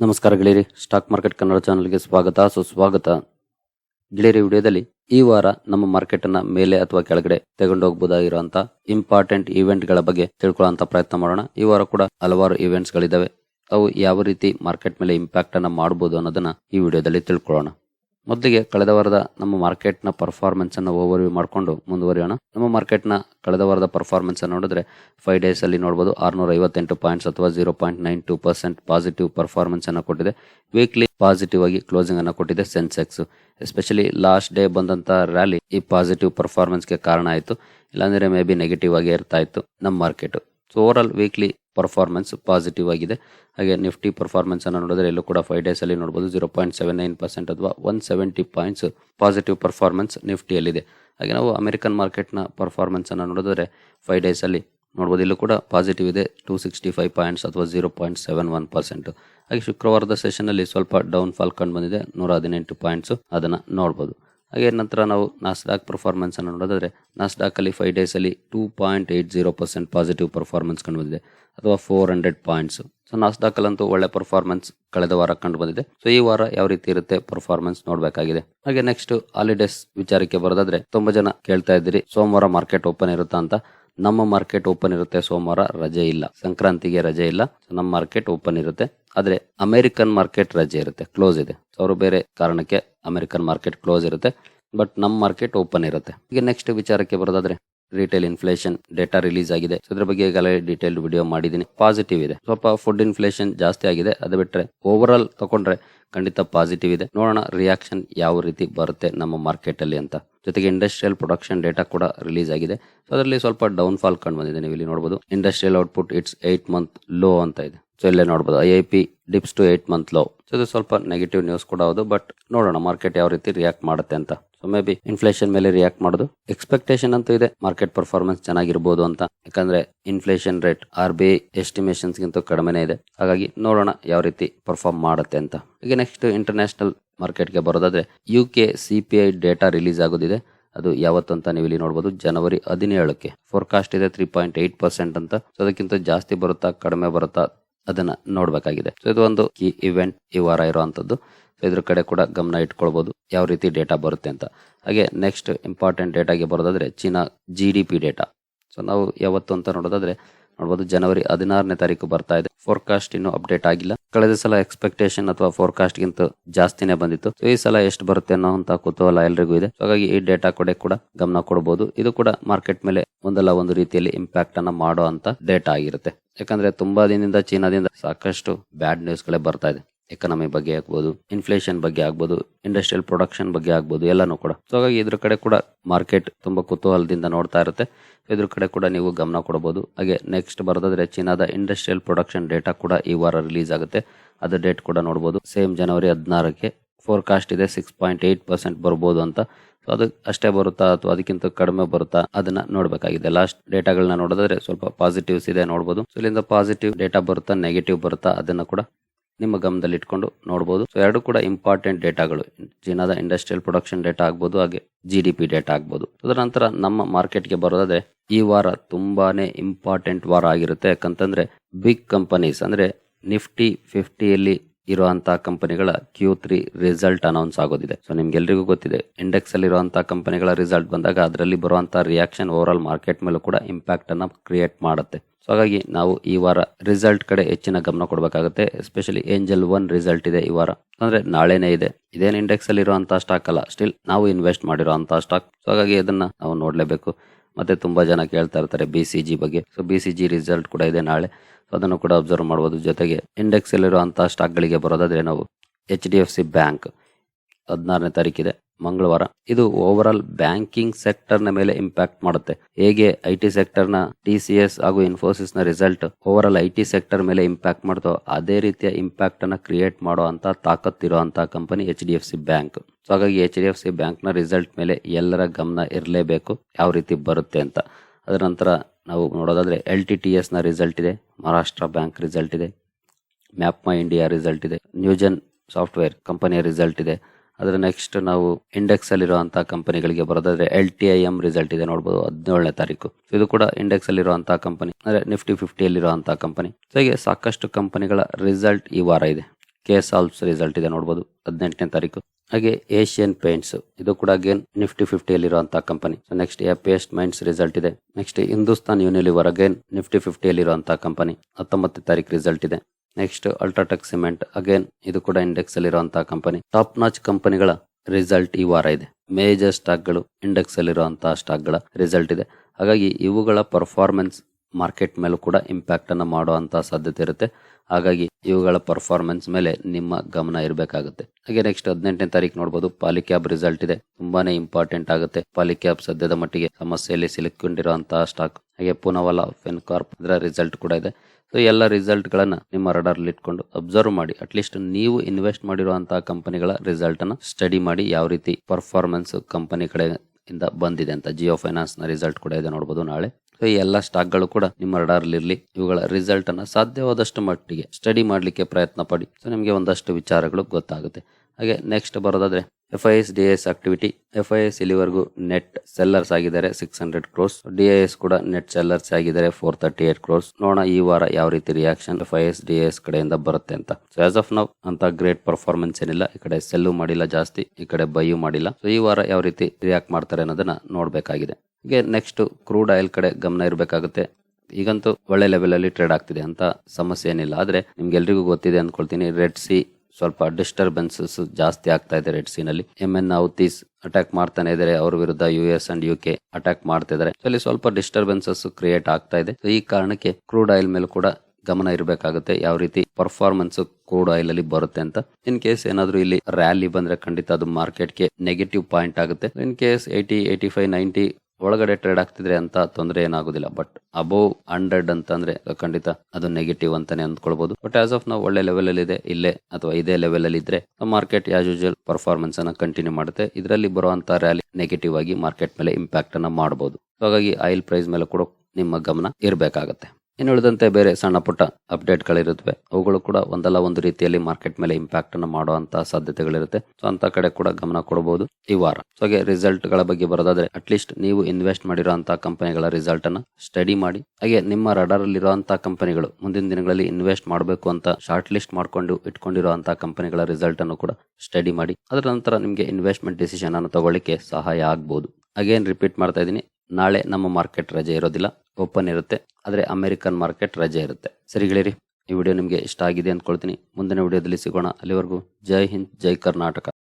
ನಮಸ್ಕಾರ ಗೆಳೆಯರಿ, stock market Kannada ಚಾನಲ್ಗೆ ಸ್ವಾಗತ. ಸುಸ್ವಾಗತ. ಗೆಳೆಯರಿ, ವಿಡಿಯೋದಲ್ಲಿ ಈ ವಾರ ನಮ್ಮ ಮಾರ್ಕೆಟ್ ಅನ್ನ ಮೇಲೆ ಅಥವಾ ಕೆಳಗಡೆ ತಗೊಂಡೋಗಬಹುದಾಗಿರುವಂತ ಇಂಪಾರ್ಟೆಂಟ್ ಈವೆಂಟ್ಗಳ ಬಗ್ಗೆ ತಿಳ್ಕೊಳ್ಳುವಂತ ಪ್ರಯತ್ನ ಮಾಡೋಣ. ಈ ವಾರ ಕೂಡ ಹಲವಾರು ಇವೆಂಟ್ಸ್ ಗಳಿದಾವೆ. ಅವು ಯಾವ ರೀತಿ ಮಾರ್ಕೆಟ್ ಮೇಲೆ ಇಂಪ್ಯಾಕ್ಟ್ ಅನ್ನ ಮಾಡಬಹುದು ಅನ್ನೋದನ್ನ ಈ ವಿಡಿಯೋದಲ್ಲಿ ತಿಳ್ಕೊಳ್ಳೋಣ. ಮೊದಲಿಗೆ ಕಳೆದ ವಾರದ ನಮ್ಮ ಮಾರ್ಕೆಟ್ನ ಪರ್ಫಾರ್ಮೆನ್ಸ್ ಅನ್ನು ಓವರ್ ವ್ಯೂ ಮಾಡಿಕೊಂಡು ಮುಂದುವರಿಯೋಣ. ನಮ್ಮ ಮಾರ್ಕೆಟ್ನ ಕಳೆದ ವಾರದ ಪರ್ಫಾರ್ಮೆನ್ಸ್ ನೋಡಿದ್ರೆ ಫೈವ್ ಡೇಸ್ ಅಲ್ಲಿ ನೋಡಬಹುದು ಆರ್ನೂರ ಐವತ್ತೆಂಟು ಪಾಯಿಂಟ್ಸ್ ಅಥವಾ zero point nine two percent positive performance ಅನ್ನು ಕೊಟ್ಟಿದೆ. ವೀಕ್ಲಿ ಪಾಸಿಟಿವ್ ಆಗಿ ಕ್ಲೋಸಿಂಗ್ ಅನ್ನು ಕೊಟ್ಟಿದೆ ಸೆನ್ಸೆಕ್ಸ್ ಎಸ್ಪೆಷಲಿ ಲಾಸ್ಟ್ ಡೇ ಬಂದಂತ ರ್ಯಾಲಿ ಈ ಪಾಸಿಟಿವ್ ಪರ್ಫಾರ್ಮೆನ್ಸ್ಗೆ ಕಾರಣ ಆಯಿತು. ಇಲ್ಲಾಂದ್ರೆ ಮೇ ಬಿ ನೆಗೆಟಿವ್ ಆಗಿ ಇರ್ತಾ ಇತ್ತು ನಮ್ಮ market so over all weekly performance positive ಆಗಿದೆ. ಹಾಗೆ ನಿಫ್ಟಿ ಪರ್ಫಾರ್ಮೆನ್ಸ್ ಅನ್ನು ನೋಡಿದ್ರೆ ಎಲ್ಲೂ ಕೂಡ ಫೈವ್ ಡೇಸಲ್ಲಿ ನೋಡ್ಬೋದು zero point seven nine percent ಅಥವಾ one seventy points positive performance ನಿಫ್ಟಿಯಲ್ಲಿದೆ ಹಾಗೆ ನಾವು ಅಮೆರಿಕನ್ ಮಾರ್ಕೆಟ್ನ ಪರ್ಫಾರ್ಮೆನ್ಸ್ ಅನ್ನು ನೋಡಿದ್ರೆ ಫೈವ್ ಡೇಸಲ್ಲಿ ನೋಡ್ಬೋದು, ಇಲ್ಲೂ ಕೂಡ ಪಾಸಿಟಿವ್ ಇದೆ ಟೂ ಸಿಕ್ಸ್ಟಿ ಫೈವ್ ಪಾಯಿಂಟ್ಸ್ ಅಥವಾ zero point seven one percent ಹಾಗೆ ಶುಕ್ರವಾರದ ಸೆಷನ್ ಅಲ್ಲಿ ಸ್ವಲ್ಪ ಡೌನ್ ಫಾಲ್ ಕಂಡು ಬಂದಿದೆ, ನೂರ ಹದಿನೆಂಟು ಪಾಯಿಂಟ್ಸ್ ಅದನ್ನು ನೋಡಬಹುದು ಹಾಗೆ ನಂತರ ನಾವು ನಾಸ್ಡಾಕ್ ಪರ್ಫಾರ್ಮೆನ್ಸ್ ಅನ್ನು ನೋಡೋದಾದ್ರೆ ನಾಸ್ಡಾಕಲ್ಲಿ ಫೈವ್ ಡೇಸಲ್ಲಿ two point eight zero percent positive performance ಕಂಡು ಬಂದಿದೆ ಅಥವಾ ಫೋರ್ ಹಂಡ್ರೆಡ್ ಪಾಯಿಂಟ್ಸ್ ಸೊ ನಾಸ್ಡಾಕಲ್ಲಂತೂ ಒಳ್ಳೆ ಪರ್ಫಾರ್ಮೆನ್ಸ್ ಕಳೆದ ವಾರ ಕಂಡು ಬಂದಿದೆ ಸೊ ಈ ವಾರ ಯಾವ ರೀತಿ ಇರುತ್ತೆ ಪರ್ಫಾರ್ಮೆನ್ಸ್ ನೋಡಬೇಕಾಗಿದೆ. ಹಾಗೆ ನೆಕ್ಸ್ಟ್ ಹಾಲಿಡೇಸ್ ವಿಚಾರಕ್ಕೆ ಬರೋದಾದ್ರೆ ತುಂಬಾ ಜನ ಕೇಳ್ತಾ ಇದ್ದೀರಿ, ಸೋಮವಾರ ಮಾರ್ಕೆಟ್ ಓಪನ್ ಇರುತ್ತಾ ಅಂತ. ನಮ್ಮ ಮಾರ್ಕೆಟ್ ಓಪನ್ ಇರುತ್ತೆ ಸೋಮವಾರ, ರಜೆ ಇಲ್ಲ. ಸಂಕ್ರಾಂತಿಗೆ ರಜೆ ಇಲ್ಲ. ನಮ್ಮ ಮಾರ್ಕೆಟ್ ಓಪನ್ ಇರುತ್ತೆ. ಆದರೆ ಅಮೆರಿಕನ್ ಮಾರ್ಕೆಟ್ ರಜೆ ಇರುತ್ತೆ ಕ್ಲೋಸ್ ಇದೆ. ಅವರು ಬೇರೆ ಕಾರಣಕ್ಕೆ ಅಮೆರಿಕನ್ ಮಾರ್ಕೆಟ್ ಕ್ಲೋಸ್ ಇರುತ್ತೆ. ಬಟ್ ನಮ್ಮ ಮಾರ್ಕೆಟ್ ಓಪನ್ ಇರುತ್ತೆ. ಈಗ ನೆಕ್ಸ್ಟ್ ವಿಚಾರಕ್ಕೆ ಬರೋದಾದ್ರೆ ರಿಟೇಲ್ ಇನ್ಫ್ಲೇಷನ್ ಡೇಟಾ ರಿಲೀಸ್ ಆಗಿದೆ. ಅದ್ರ ಬಗ್ಗೆ ಈಗಾಗಲೇ ಡೀಟೇಲ್ ವಿಡಿಯೋ ಮಾಡಿದ್ದೀನಿ. ಪಾಸಿಟಿವ್ ಇದೆ. ಸ್ವಲ್ಪ ಫುಡ್ ಇನ್ಫ್ಲೇಷನ್ ಜಾಸ್ತಿ ಆಗಿದೆ. ಅದು ಬಿಟ್ಟರೆ ಓವರ್ ಆಲ್ ತಗೊಂಡ್ರೆ ಖಂಡಿತ ಪಾಸಿಟಿವ್ ಇದೆ. ನೋಡೋಣ ರಿಯಾಕ್ಷನ್ ಯಾವ ರೀತಿ ಬರುತ್ತೆ ನಮ್ಮ ಮಾರ್ಕೆಟ್ ಅಲ್ಲಿ ಅಂತ. ಜೊತೆಗೆ ಇಂಡಸ್ಟ್ರಿಯಲ್ ಪ್ರೊಡಕ್ಷನ್ ಡೇಟಾ ಕೂಡ ರಿಲೀಸ್ ಆಗಿದೆ. ಅದರಲ್ಲಿ ಸ್ವಲ್ಪ ಡೌನ್ ಫಾಲ್ ಕಂಡು ಬಂದಿದೆ. ನೀವು ಇಲ್ಲಿ ನೋಡಬಹುದು industrial output it's eight month low ಅಂತ ಇದೆ. ಸೊ ಇಲ್ಲೇ ನೋಡ್ಬೋದು. I I P dips to eight month low so ಇದು ಸ್ವಲ್ಪ ನೆಗೆಟಿವ್ ನ್ಯೂಸ್ ಕೂಡ ಹೌದು ಬಟ್ ನೋಡೋಣ ಮಾರ್ಕೆಟ್ ಯಾವ ರೀತಿ ರಿಯಾಕ್ಟ್ ಮಾಡುತ್ತೆ ಅಂತ. ಸೊ ಮೇ ಬಿ ಇನ್ಫ್ಲೇಷನ್ ಮೇಲೆ ರಿಯಾಕ್ಟ್ ಮಾಡೋದು. ಎಕ್ಸ್ಪೆಕ್ಟೇಷನ್ ಅಂತೂ ಇದೆ. ಮಾರ್ಕೆಟ್ ಪರ್ಫಾರ್ಮೆನ್ಸ್ ಚೆನ್ನಾಗಿರ್ಬೋದು ಅಂತ. ಯಾಕಂದ್ರೆ inflation rate R B I estimations ಗಿಂತ ಕಡಿಮೆನೇ ಇದೆ. ಹಾಗಾಗಿ ನೋಡೋಣ ಯಾವ ರೀತಿ ಪರ್ಫಾರ್ಮ್ ಮಾಡುತ್ತೆ ಅಂತ. ಈಗ ನೆಕ್ಸ್ಟ್ ಇಂಟರ್ನ್ಯಾಷನಲ್ ಮಾರ್ಕೆಟ್ಗೆ ಬರೋದಾದ್ರೆ U K C P I data release ಆಗೋದಿದೆ. ಅದು ಯಾವತ್ತು ಅಂತ ನೀವು ಇಲ್ಲಿ ನೋಡಬಹುದು ಜನವರಿ ಹದಿನೇಳಕ್ಕೆ. ಫೋರ್ಕಾಸ್ಟ್ ಇದೆ ತ್ರೀ ಪಾಯಿಂಟ್ ಏಟ್ ಪರ್ಸೆಂಟ್ ಅಂತ. ಸೊ ಅದಕ್ಕಿಂತ ಜಾಸ್ತಿ ಬರುತ್ತಾ, ಕಡಿಮೆ ಬರುತ್ತಾ ಅದನ್ನ ನೋಡ್ಬೇಕಾಗಿದೆ. ಸೊ ಇದು ಒಂದು ಕೀ ಇವೆಂಟ್ ಈ ವಾರ ಇರುವಂತದ್ದು ಇದ್ರ ಕಡೆ ಕೂಡ ಗಮನ ಇಟ್ಕೊಳ್ಬಹುದು ಯಾವ ರೀತಿ ಡೇಟಾ ಬರುತ್ತೆ ಅಂತ. ಹಾಗೆ ನೆಕ್ಸ್ಟ್ ಇಂಪಾರ್ಟೆಂಟ್ ಡೇಟಾಗೆ ಬರೋದಾದ್ರೆ China G D P data so ನಾವು ಯಾವತ್ತು ಅಂತ ನೋಡೋದಾದ್ರೆ ನೋಡಬಹುದು ಜನವರಿ ಹದಿನಾರನೇ ತಾರೀಕು ಬರ್ತಾ ಇದೆ. ಫೋರ್ಕಾಸ್ಟ್ ಇನ್ನು ಅಪ್ಡೇಟ್ ಆಗಿಲ್ಲ. ಕಳೆದ ಸಲ ಎಕ್ಸ್ಪೆಕ್ಟೇಷನ್ ಅಥವಾ ಫೋರ್ಕಾಸ್ಟ್ ಗಿಂತ ಜಾಸ್ತಿನೇ ಬಂದಿತ್ತು. ಈ ಸಲ ಎಷ್ಟು ಬರುತ್ತೆ ಅನ್ನೋಂತ ಕುತೂಹಲ ಎಲ್ರಿಗೂ ಇದೆ. ಹಾಗಾಗಿ ಈ ಡೇಟಾ ಕೊಡೆ ಕೂಡ ಗಮನ ಕೊಡಬಹುದು ಇದು ಕೂಡ ಮಾರ್ಕೆಟ್ ಮೇಲೆ ಒಂದಲ್ಲ ಒಂದು ರೀತಿಯಲ್ಲಿ ಇಂಪ್ಯಾಕ್ಟ್ ಅನ್ನ ಮಾಡೋ ಅಂತ ಡೇಟಾ ಆಗಿರುತ್ತೆ. ಯಾಕಂದ್ರೆ ತುಂಬಾ ದಿನದಿಂದ ಚೀನಾದಿಂದ ಸಾಕಷ್ಟು ಬ್ಯಾಡ್ ನ್ಯೂಸ್ ಗಳೇ ಬರ್ತಾ ಇದೆ. ಎಕನಾಮಿ ಬಗ್ಗೆ ಆಗ್ಬೋದು ಇನ್ಫ್ಲೇಷನ್ ಬಗ್ಗೆ ಆಗ್ಬೋದು ಇಂಡಸ್ಟ್ರಿಯಲ್ ಪ್ರೊಡಕ್ಷನ್ ಬಗ್ಗೆ ಆಗ್ಬೋದು, ಎಲ್ಲಾನು ಕೂಡ. ಸೊ ಹಾಗಾಗಿ ಇದ್ರ ಕಡೆ ಕೂಡ ಮಾರ್ಕೆಟ್ ತುಂಬಾ ಕುತೂಹಲದಿಂದ ನೋಡ್ತಾ ಇರುತ್ತೆ. ಇದ್ರ ಕಡೆ ಕೂಡ ನೀವು ಗಮನ ಕೊಡಬಹುದು ಹಾಗೆ ನೆಕ್ಸ್ಟ್ ಬರೋದಾದ್ರೆ ಚೀನಾದ ಇಂಡಸ್ಟ್ರಿಯಲ್ ಪ್ರೊಡಕ್ಷನ್ ಡೇಟಾ ಕೂಡ ಈ ವಾರ ರಿಲೀಸ್ ಆಗುತ್ತೆ. ಅದು ಡೇಟ್ ಕೂಡ ನೋಡಬಹುದು ಸೇಮ್ ಜನವರಿ ಹದಿನಾರಕ್ಕೆ ಫೋರ್ಕಾಸ್ಟ್ ಇದೆ ಸಿಕ್ಸ್ ಪಾಯಿಂಟ್ ಏಟ್ ಪರ್ಸೆಂಟ್ ಬರ್ಬೋದು ಅಂತ. ಸೊ ಅದು ಅಷ್ಟೇ ಬರುತ್ತಾ ಅಥವಾ ಅದಕ್ಕಿಂತ ಕಡಿಮೆ ಬರುತ್ತಾ ಅದನ್ನ ನೋಡಬೇಕಾಗಿದೆ. ಲಾಸ್ಟ್ ಡೇಟಾಗಳನ್ನ ನೋಡಿದ್ರೆ ಸ್ವಲ್ಪ ಪಾಸಿಟಿವ್ಸ್ ಇದೆ ನೋಡಬಹುದು ಸೊ ಇಲ್ಲಿಂದ ಪಾಸಿಟಿವ್ ಡೇಟಾ ಬರುತ್ತಾ ನೆಗೆಟಿವ್ ಬರುತ್ತಾ ಅದನ್ನ ಕೂಡ ನಿಮ್ಮ ಗಮನದಲ್ಲಿ ಇಟ್ಕೊಂಡು ನೋಡಬಹುದು ಸೊ ಎರಡು ಕೂಡ ಇಂಪಾರ್ಟೆಂಟ್ ಡೇಟಾಗಳು. ಚೀನಾದ ಇಂಡಸ್ಟ್ರಿಯಲ್ ಪ್ರೊಡಕ್ಷನ್ ಡೇಟಾ ಆಗ್ಬೋದು, ಹಾಗೆ ಜಿ ಡಿ ಪಿ ಡೇಟಾ ಆಗ್ಬೋದು. ಅದರ ನಂತರ ನಮ್ಮ ಮಾರ್ಕೆಟ್ಗೆ ಬರೋದಾದ್ರೆ, ಈ ವಾರ ತುಂಬಾನೇ ಇಂಪಾರ್ಟೆಂಟ್ ವಾರ ಆಗಿರುತ್ತೆ. ಯಾಕಂತಂದ್ರೆ ಬಿಗ್ ಕಂಪನೀಸ್ ಅಂದ್ರೆ ನಿಫ್ಟಿ ಫಿಫ್ಟಿಯಲ್ಲಿ ಇರುವಂತಹ ಕಂಪನಿಗಳ ಕ್ಯೂ ತ್ರೀ ರಿಸಲ್ಟ್ ಅನೌನ್ಸ್ ಆಗೋದಿದೆ. ಸೊ ನಿಮ್ಗೆಲ್ರಿಗೂ ಗೊತ್ತಿದೆ ಇಂಡೆಕ್ಸ್ ಅಲ್ಲಿ ಇರುವಂತಹ ಕಂಪನಿಗಳ ರಿಸಲ್ಟ್ ಬಂದಾಗ ಅದರಲ್ಲಿ ಬರುವಂತಹ ರಿಯಾಕ್ಷನ್ ಓವರ್ ಆಲ್ ಮಾರ್ಕೆಟ್ ಮೇಲೂ ಕೂಡ ಇಂಪ್ಯಾಕ್ಟ್ ಅನ್ನ ಕ್ರಿಯೇಟ್ ಮಾಡುತ್ತೆ. ಸೊ ಹಾಗಾಗಿ ನಾವು ಈ ವಾರ ರಿಸಲ್ಟ್ ಕಡೆ ಹೆಚ್ಚಿನ ಗಮನ ಕೊಡಬೇಕಾಗುತ್ತೆ ಎಸ್ಪೆಷಲಿ ಏಂಜಲ್ ಒನ್ ರಿಸಲ್ಟ್ ಇದೆ ಈ ವಾರ. ಅಂದ್ರೆ ನಾಳೆನೇ ಇದೆ. ಇದೇನು ಇಂಡೆಕ್ಸ್ ಅಲ್ಲಿ ಇರುವಂತಹ ಸ್ಟಾಕ್ ಅಲ್ಲ ಸ್ಟಿಲ್ ನಾವು ಇನ್ವೆಸ್ಟ್ ಮಾಡಿರುವಂತಹ ಸ್ಟಾಕ್ ಸೊ ಹಾಗಾಗಿ ಅದನ್ನ ನಾವು ನೋಡ್ಲೇಬೇಕು. ಮತ್ತೆ ತುಂಬಾ ಜನ ಕೇಳ್ತಾ ಇರ್ತಾರೆ ಬಿ ಸಿ ಜಿ ಬಗ್ಗೆ. So B C G result ಕೂಡ ಇದೆ ನಾಳೆ. ಸೊ ಅದನ್ನು ಕೂಡ ಅಬ್ಸರ್ವ್ ಮಾಡಬಹುದು ಜೊತೆಗೆ ಇಂಡೆಕ್ಸ್ ಅಲ್ಲಿರುವಂತಹ ಸ್ಟಾಕ್ಗಳಿಗೆ ಬರೋದಾದ್ರೆ ನಾವು H D F C bank ಹದಿನಾರನೇ ತಾರೀಕಿದೆ ಮಂಗಳವಾರ. ಇದು ಓವರ್ ಆಲ್ ಬ್ಯಾಂಕಿಂಗ್ ಸೆಕ್ಟರ್ನ ಮೇಲೆ ಇಂಪ್ಯಾಕ್ಟ್ ಮಾಡುತ್ತೆ. ಹೇಗೆ ಐ ಟಿ ಸೆಕ್ಟರ್ನ ಟಿ ಹಾಗೂ ಇನ್ಫೋಸಿಸ್ನ result over all I T sector ಮೇಲೆ ಇಂಪ್ಯಾಕ್ಟ್ ಮಾಡ್ತೋ, ಅದೇ ರೀತಿಯ ಇಂಪ್ಯಾಕ್ಟ್ ಅನ್ನ ಕ್ರಿಯೇಟ್ ಮಾಡುವಂತ ಅಂತ company H D F C bank so ಹಾಗಾಗಿ ಎಚ್ ಡಿ ಎಫ್ ಸಿ ಬ್ಯಾಂಕ್ನ ರಿಸಲ್ಟ್ ಮೇಲೆ ಎಲ್ಲರ ಗಮನ ಇರಲೇಬೇಕು, ಯಾವ ರೀತಿ ಬರುತ್ತೆ ಅಂತ. ಅದರ ನಂತರ ನಾವು ನೋಡೋದಾದ್ರೆ ಎಲ್ ಟಿ ಟಿ ಎಸ್ನ ರಿಸಲ್ಟ್ ಇದೆ ಮಹಾರಾಷ್ಟ್ರ ಬ್ಯಾಂಕ್ ರಿಸಲ್ಟ್ ಇದೆ ಮ್ಯಾಪ್ ಮೈ ಇಂಡಿಯಾ ರಿಸಲ್ಟ್ ಇದೆ ನ್ಯೂಜನ್ ಸಾಫ್ಟ್ವೇರ್ ಕಂಪನಿಯ ರಿಸಲ್ಟ್ ಇದೆ. ಅದರ ನೆಕ್ಸ್ಟ್ ನಾವು ಇಂಡೆಕ್ಸ್ ಅಲ್ಲಿರುವಂತಹ ಕಂಪನಿಗಳಿಗೆ ಬರೋದಾದ್ರೆ L T I M result ಇದೆ ನೋಡಬಹುದು ಹದಿನೇಳನೇ ತಾರೀಕು. ಇದು ಕೂಡ ಇಂಡೆಕ್ಸ್ ಅಲ್ಲಿರುವಂತಹ ಕಂಪನಿ ಅಂದ್ರೆ ನಿಫ್ಟಿ ಫಿಫ್ಟಿ ಅಲ್ಲಿರುವಂತಹ ಕಂಪನಿ ಹೀಗೆ ಸಾಕಷ್ಟು ಕಂಪನಿಗಳ ರಿಸಲ್ಟ್ ಈ ವಾರ ಇದೆ. ಕೆ ಆಲ್ಸ್ ರಿಸಲ್ಟ್ ಇದೆ ನೋಡಬಹುದು ಹದಿನೆಂಟನೇ ತಾರೀಕು. ಹಾಗೆ ಏಷ್ಯನ್ ಪೇಂಟ್ಸ್ ಇದು ಕೂಡ again Nifty ಫಿಫ್ಟಿಯಲ್ಲಿರುವಂತಹ company next paste minds result ಇದೆ. Next Hindustan Unilever again Nifty ಫಿಫ್ಟಿಯಲ್ಲಿರುವಂತಹ company ಹತ್ತೊಂಬತ್ತನೇ ತಾರೀಕು ರಿಸಲ್ಟ್ ಇದೆ. ನೆಕ್ಸ್ಟ್ ಅಲ್ಟ್ರಾಟೆಕ್ ಸಿಮೆಂಟ್ ಅಗೇನ್ ಇದು ಕೂಡ ಇಂಡೆಕ್ಸ್ ಅಲ್ಲಿ ಇರುವಂತಹ ಕಂಪನಿ ಟಾಪ್ ನಾಚ್ ಕಂಪನಿಗಳ ರಿಸಲ್ಟ್ ಈ ವಾರ ಇದೆ. ಮೇಜರ್ ಸ್ಟಾಕ್ಗಳು ಇಂಡೆಕ್ಸ್ ಅಲ್ಲಿರುವಂತಹ ಸ್ಟಾಕ್ಗಳ ರಿಸಲ್ಟ್ ಇದೆ. ಹಾಗಾಗಿ ಇವುಗಳ ಪರ್ಫಾರ್ಮೆನ್ಸ್ ಮಾರ್ಕೆಟ್ ಮೇಲೂ ಕೂಡ ಇಂಪ್ಯಾಕ್ಟ್ ಅನ್ನ ಮಾಡುವಂತಹ ಸಾಧ್ಯತೆ ಇರುತ್ತೆ. ಹಾಗಾಗಿ ಇವುಗಳ ಪರ್ಫಾರ್ಮೆನ್ಸ್ ಮೇಲೆ ನಿಮ್ಮ ಗಮನ ಇರಬೇಕಾಗುತ್ತೆ. ಹಾಗೆ ನೆಕ್ಸ್ಟ್ ಹದಿನೆಂಟನೇ ತಾರೀಕು ನೋಡಬಹುದು ಪಾಲಿಕ್ಯಾಬ್ ರಿಸಲ್ಟ್ ಇದೆ. ತುಂಬಾನೇ ಇಂಪಾರ್ಟೆಂಟ್ ಆಗುತ್ತೆ. ಪಾಲಿಕ್ಯಾಬ್ ಸದ್ಯದ ಮಟ್ಟಿಗೆ ಸಮಸ್ಯೆಯಲ್ಲಿ ಸಿಲುಕೊಂಡಿರುವಂತಹ ಸ್ಟಾಕ್ ಹಾಗೆ ಪುನವಲ ಫೆನ್ಕಾರ್ಪ್ ಇದರ ರಿಸಲ್ಟ್ ಕೂಡ ಇದೆ. ಸೊ ಎಲ್ಲ ರಿಸಲ್ಟ್ಗಳನ್ನು ನಿಮ್ಮ ರಡಾರ್ ಇಟ್ಕೊಂಡು ಅಬ್ಸರ್ವ್ ಮಾಡಿ ಅಟ್ಲೀಸ್ಟ್ ನೀವು ಇನ್ವೆಸ್ಟ್ ಮಾಡಿರುವಂತಹ ಕಂಪನಿಗಳ ರಿಸಲ್ಟ್ ಅನ್ನ ಸ್ಟಡಿ ಮಾಡಿ ಯಾವ ರೀತಿ ಪರ್ಫಾರ್ಮೆನ್ಸ್ ಕಂಪನಿ ಕಡೆಯಿಂದ ಬಂದಿದೆ ಅಂತ. ಜಿಯೋ ಫೈನಾನ್ಸ್ನ ರಿಸಲ್ಟ್ ಕೂಡ ಇದೆ ನೋಡಬಹುದು ನಾಳೆ. ಸೊ ಈ ಎಲ್ಲ ಸ್ಟಾಕ್ಗಳು ಕೂಡ ನಿಮ್ಮ ರಡಾರ್ ಇರಲಿ, ಇವುಗಳ ರಿಸಲ್ಟ್ ಅನ್ನ ಸಾಧ್ಯವಾದಷ್ಟು ಮಟ್ಟಿಗೆ ಸ್ಟಡಿ ಮಾಡಲಿಕ್ಕೆ ಪ್ರಯತ್ನ ಪಡಿ. ಸೊ ನಿಮಗೆ ಒಂದಷ್ಟು ವಿಚಾರಗಳು ಗೊತ್ತಾಗುತ್ತೆ. ಹಾಗೆ ನೆಕ್ಸ್ಟ್ ಬರೋದಾದ್ರೆ F I S D S activity F I S ಇಲ್ಲಿವರೆಗೂ ನೆಟ್ ಸೆಲ್ಲರ್ಸ್ ಆಗಿದ್ದಾರೆ six hundred crores D S ಕೂಡ ನೆಟ್ ಸೆಲ್ಲರ್ಸ್ ಆಗಿದ್ದಾರೆ ಫೋರ್ ತರ್ಟಿ ಏಟ್ ಕ್ರೋಸ್ ನೋಡೋಣ ಈ ವಾರ ಯಾವ ರೀತಿ reaction F I S D S ಕಡೆಯಿಂದ ಬರುತ್ತೆ ಅಂತ. ಸೊ ಆಸ್ ಆಫ್ ನೌ ಅಂತ ಗ್ರೇಟ್ ಪರ್ಫಾರ್ಮೆನ್ಸ್ ಏನಿಲ್ಲ. ಈ ಕಡೆ ಸೆಲ್ಲು ಮಾಡಿಲ್ಲ ಜಾಸ್ತಿ, ಈ ಕಡೆ ಬೈಯೂ ಮಾಡಿಲ್ಲ. ಸೊ ಈ ವಾರ ಯಾವ ರೀತಿ ರಿಯಾಕ್ಟ್ ಮಾಡ್ತಾರೆ ಅನ್ನೋದನ್ನ ನೋಡಬೇಕಾಗಿದೆ. ಹೀಗೆ ನೆಕ್ಸ್ಟ್ ಕ್ರೂಡ್ ಆಯಿಲ್ ಕಡೆ ಗಮನ ಇರಬೇಕಾಗುತ್ತೆ. ಈಗಂತೂ ಒಳ್ಳೆ ಲೆವೆಲ್ ಅಲ್ಲಿ ಟ್ರೇಡ್ ಆಗ್ತಿದೆ ಅಂತ ಸಮಸ್ಯೆ ಏನಿಲ್ಲ. ಆದ್ರೆ ನಿಮ್ಗೆಲ್ರಿಗೂ ಗೊತ್ತಿದೆ ಅಂದ್ಕೊಳ್ತೀನಿ ರೆಡ್ ಸಿ ಸ್ವಲ್ಪ ಡಿಸ್ಟರ್ಬೆನ್ಸಸ್ ಜಾಸ್ತಿ ಆಗ್ತಾ ಇದೆ ರೆಡ್ ಸೀನಲ್ಲಿ ಎಂ ಎನ್ ಔತೀಸ್ ಅಟ್ಯಾಕ್ ಮಾಡ್ತಾನೆ ಇದ್ದಾರೆ. ಅವ್ರ ವಿರುದ್ಧ U S and U K attack ಮಾಡ್ತಾ ಇದ್ದಾರೆ ಅಲ್ಲಿ ಸ್ವಲ್ಪ ಡಿಸ್ಟರ್ಬೆನ್ಸಸ್ ಕ್ರಿಯೇಟ್ ಆಗ್ತಾ ಇದೆ. ಈ ಕಾರಣಕ್ಕೆ ಕ್ರೂಡ್ ಆಯಿಲ್ ಮೇಲೆ ಕೂಡ ಗಮನ ಇರಬೇಕಾಗುತ್ತೆ. ಯಾವ ರೀತಿ ಪರ್ಫಾರ್ಮೆನ್ಸ್ ಕ್ರೂಡ್ ಆಯಿಲ್ ಅಲ್ಲಿ ಬರುತ್ತೆ ಅಂತ. ಇನ್ ಕೇಸ್ ಏನಾದ್ರೂ ಇಲ್ಲಿ ರ್ಯಾಲಿ ಬಂದ್ರೆ ಖಂಡಿತ ಅದು ಮಾರ್ಕೆಟ್ಗೆ ನೆಗೆಟಿವ್ ಪಾಯಿಂಟ್ ಆಗುತ್ತೆ. In case eighty eighty five ninety ಒಳಗಡೆ ಟ್ರೇಡ್ ಆಗ್ತಿದ್ರೆ ಅಂತ ತೊಂದರೆ ಏನಾಗುದಿಲ್ಲ. ಬಟ್ ಅಬೋವ್ ಹಂಡ್ರೆಡ್ ಅಂತಂದ್ರೆ ಖಂಡಿತ ಅದು ನೆಗೆಟಿವ್ ಅಂತಾನೆ ಅಂದ್ಕೊಳ್ಬಹುದು ಬಟ್ ಆಸ್ ಆಫ್ ನಾವು ಒಳ್ಳೆ ಲೆವೆಲ್ ಅಲ್ಲಿ ಇದೆ. ಇಲ್ಲೇ ಅಥವಾ ಇದೇ ಲೆವೆಲ್ ಅಲ್ಲಿ ಇದ್ರೆ ಮಾರ್ಕೆಟ್ ಯಾಸ್ ಯೂಶುವಲ್ ಪರ್ಫಾರ್ಮೆನ್ಸ್ ಅನ್ನ ಕಂಟಿನ್ಯೂ ಮಾಡುತ್ತೆ. ಇದರಲ್ಲಿ ಬರುವಂತಹ ರ್ಯಾಲಿ ನೆಗೆಟಿವ್ ಆಗಿ ಮಾರ್ಕೆಟ್ ಮೇಲೆ ಇಂಪ್ಯಾಕ್ಟ್ ಅನ್ನ ಮಾಡಬಹುದು ಹಾಗಾಗಿ ಆಯಿಲ್ ಪ್ರೈಸ್ ಮೇಲೆ ಕೂಡ ನಿಮ್ಮ ಗಮನ ಇರಬೇಕಾಗತ್ತೆ. ಇನ್ನು ಉಳಿದಂತೆ ಬೇರೆ ಸಣ್ಣ ಪುಟ್ಟ ಅಪ್ಡೇಟ್ಗಳಿರುತ್ತವೆ. ಅವುಗಳು ಕೂಡ ಒಂದಲ್ಲ ಒಂದು ರೀತಿಯಲ್ಲಿ ಮಾರ್ಕೆಟ್ ಮೇಲೆ ಇಂಪ್ಯಾಕ್ಟ್ ಅನ್ನು ಮಾಡುವಂತಹ ಸಾಧ್ಯತೆಗಳಿರುತ್ತೆ. ಸೊ ಅಂತ ಕಡೆ ಕೂಡ ಗಮನ ಕೊಡಬಹುದು ಈ ವಾರ. ಸೊ ಹಾಗೆ ರಿಸಲ್ಟ್ಗಳ ಬಗ್ಗೆ ಬರೋದಾದ್ರೆ ಅಟ್ಲೀಸ್ಟ್ ನೀವು ಇನ್ವೆಸ್ಟ್ ಮಾಡಿರುವಂತಹ ಕಂಪನಿಗಳ ರಿಸಲ್ಟ್ ಅನ್ನ ಸ್ಟಡಿ ಮಾಡಿ. ಹಾಗೆ ನಿಮ್ಮ ರಡಾರ್ ಅಲ್ಲಿರುವಂತಹ ಕಂಪನಿಗಳು, ಮುಂದಿನ ದಿನಗಳಲ್ಲಿ ಇನ್ವೆಸ್ಟ್ ಮಾಡಬೇಕು ಅಂತ ಶಾರ್ಟ್ ಲಿಸ್ಟ್ ಮಾಡ್ಕೊಂಡು ಇಟ್ಕೊಂಡಿರುವಂತಹ ಕಂಪನಿಗಳ ರಿಸಲ್ಟ್ ಅನ್ನು ಕೂಡ ಸ್ಟಡಿ ಮಾಡಿ. ಅದರ ನಂತರ ನಿಮಗೆ ಇನ್ವೆಸ್ಟ್ಮೆಂಟ್ ಡಿಸಿಷನ್ ಅನ್ನು ತಗೊಳ್ಳಿಕ್ಕೆ ಸಹಾಯ ಆಗ್ಬಹುದು ಅಗೇನ್ ರಿಪೀಟ್ ಮಾಡ್ತಾ ಇದ್ದೀನಿ. ನಾಳೆ ನಮ್ಮ ಮಾರ್ಕೆಟ್ ರಜೆ ಇರೋದಿಲ್ಲ. ಓಪನ್ ಇರುತ್ತೆ. ಆದರೆ ಅಮೆರಿಕನ್ ಮಾರ್ಕೆಟ್ ರಜೆ ಇರುತ್ತೆ. ಸರಿ ಗೆಳೆಯರಿ, ಈ ವಿಡಿಯೋ ನಿಮಗೆ ಇಷ್ಟ ಆಗಿದೆ ಅಂದ್ಕೊಳ್ತೀನಿ ಮುಂದಿನ ವಿಡಿಯೋದಲ್ಲಿ ಸಿಗೋಣ. ಅಲ್ಲಿವರೆಗೂ ಜೈ ಹಿಂದ್, ಜೈ ಕರ್ನಾಟಕ.